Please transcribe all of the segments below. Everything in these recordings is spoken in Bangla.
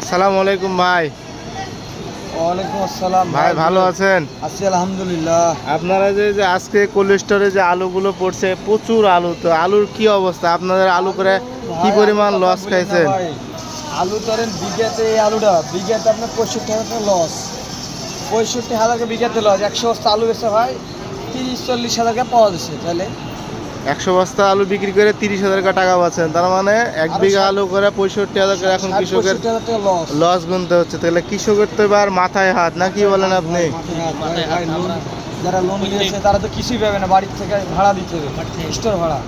আসসালামু আলাইকুম ভাই। ওয়ালাইকুম আসসালাম ভাই ভালো আছেন? আছি আলহামদুলিল্লাহ। আপনারা যে যে আজকে কোল্ড স্টোরে যে আলুগুলো পড়ছে প্রচুর আলু তো আলুর কি অবস্থা? আপনাদের আলু করে কি পরিমাণ লস খাইছেন? আলু ধরেন বিঘাতে এই আলুটা বিঘাতে আপনার পঁয়ষট্টি হাজার টাকা লস পঁয়ষট্টি হাজার টাকা বিঘাতে লস একশো বস্তা আলু বেচে ভাই তিরিশ চল্লিশ হাজার টাকা পাওয়া যাচ্ছে তাহলে? একশো বস্তা আলু বিক্রি করে তিরিশ হাজার টাকা পাচ্ছেন। তার মানে এক বিঘা আলু করে পঁয়ষট্টি হাজার করে এখন কৃষকের লস গুনতে হচ্ছে। তাহলে কৃষকের তো এবার মাথায় হাত না কি বলেন আপনি? যারা লোন নিয়েছে তারা তো কিছুই পাবে না। বাড়ির থেকে ভাড়া দিতে হবে। স্টোর ভাড়া।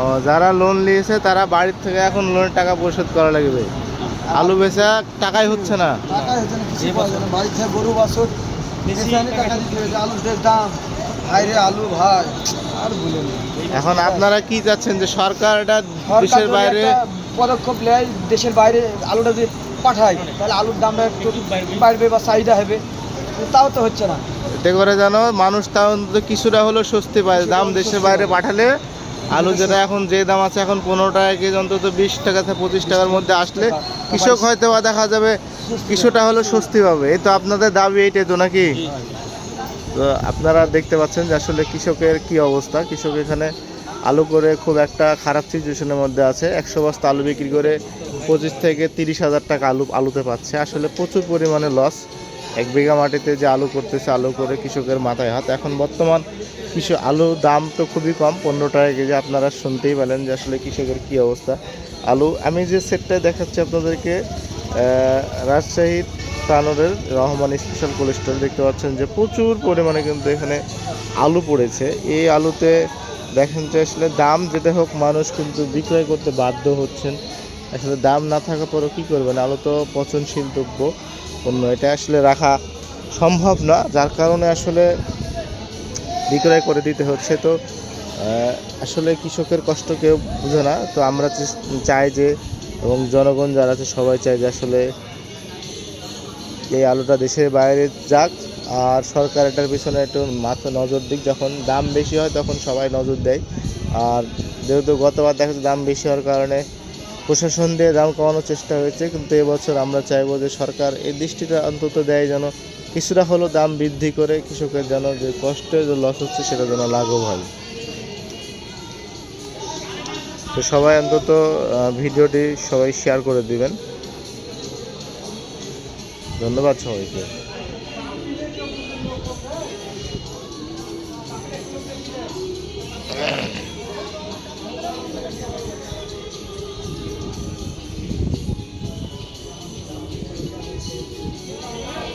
ও যারা লোন নিয়েছে তারা বাড়ির থেকে এখন লোনের টাকা পরিশোধ করা লাগবে। আলু বেচা টাকাই হচ্ছে না। টাকা হচ্ছে না বাড়ির থেকে গরু বাছর এখানে টাকা দিতে হবে। আলুর দাম। আলু ভাই আর বলেন এখন আপনারা কি চাচ্ছেন যে সরকার এটা দেশের বাইরে পদক্ষেপ নেয় দেশের বাইরে আলুটা যদি পাঠায় তাহলে আলুর দামটা একটু বাড়বে বা চাহিদা হবে। তাও তো হচ্ছে না। এতে করে যেন মানুষ তাও অন্তত কিছুটা হলেও স্বস্তি পায়। দাম দেশের বাইরে পাঠালে আলু যেটা এখন যে দাম আছে এখন পনেরো টাকা কেজি অন্তত বিশ টাকা থেকে পঁচিশ টাকার মধ্যে আসলে কৃষক হয়তো বা দেখা যাবে কিছুটা হলেও স্বস্তি পাবে। এই তো আপনাদের দাবি এইটাই তো নাকি? তো আপনারা দেখতে পাচ্ছেন যে আসলে কৃষকের কি অবস্থা। কৃষক এখানে আলু করে খুব একটা খারাপ সিচুয়েশনের মধ্যে আছে। একশো বস্তা আলু বিক্রি করে পঁচিশ থেকে তিরিশ হাজার টাকা আলু, আলুতে পাচ্ছে। আসলে প্রচুর পরিমাণে লস এক বিঘা মাটিতে যে আলু করতেছে, আলু করে কৃষকের মাথায় হাত। এখন বর্তমান কৃষক আলুর দাম তো খুবই কম। পনেরো টাকা কেজি আপনারা শুনতেই পেলেন যে আসলে কৃষকের কি অবস্থা। আলু, আমি যে সেটটা দেখাচ্ছি আপনাদেরকে রাজশাহীর প্রাণরের রহমান স্পেশাল কোল্ড দেখতে পাচ্ছেন যে প্রচুর পরিমাণে কিন্তু এখানে আলু পড়েছে। এই আলুতে দেখেন যে আসলে দাম যেটা হোক, মানুষ কিন্তু বিক্রয় করতে বাধ্য হচ্ছেন। আসলে দাম না থাকা পরেও কী করবেন? আলু তো পচনশীল দ্রব্য, পণ্য। এটা আসলে রাখা সম্ভব না, যার কারণে আসলে বিক্রয় করে দিতে হচ্ছে। তো আসলে কৃষকের কষ্ট কেউ বুঝে না। তো আমরা চাই যে এবং জনগণ যারা আছে সবাই চায় যে আসলে এই আলুটা দেশের বাইরে যাক, আর সরকার এটার পিছনে একটু মাথা নজর দিক, যখন দাম বেশি হয় তখন সবাই নজর দেয়। আর যেহেতু গতবার দেখা দাম বেশি হওয়ার কারণে প্রশাসন দিয়ে দাম কমানোর চেষ্টা হয়েছে, কিন্তু এবছর আমরা চাইব যে সরকার এই দৃষ্টিটা অন্তত দেয় যেন কিছুটা হলেও দাম বৃদ্ধি করে কৃষকের যেন যে কষ্টে যে লস হচ্ছে সেটা যেন লাঘব হয়। তো সবাই অন্তত ভিডিওটি সবাই শেয়ার করে দিবেন। ধন্যবাদ সবাইকে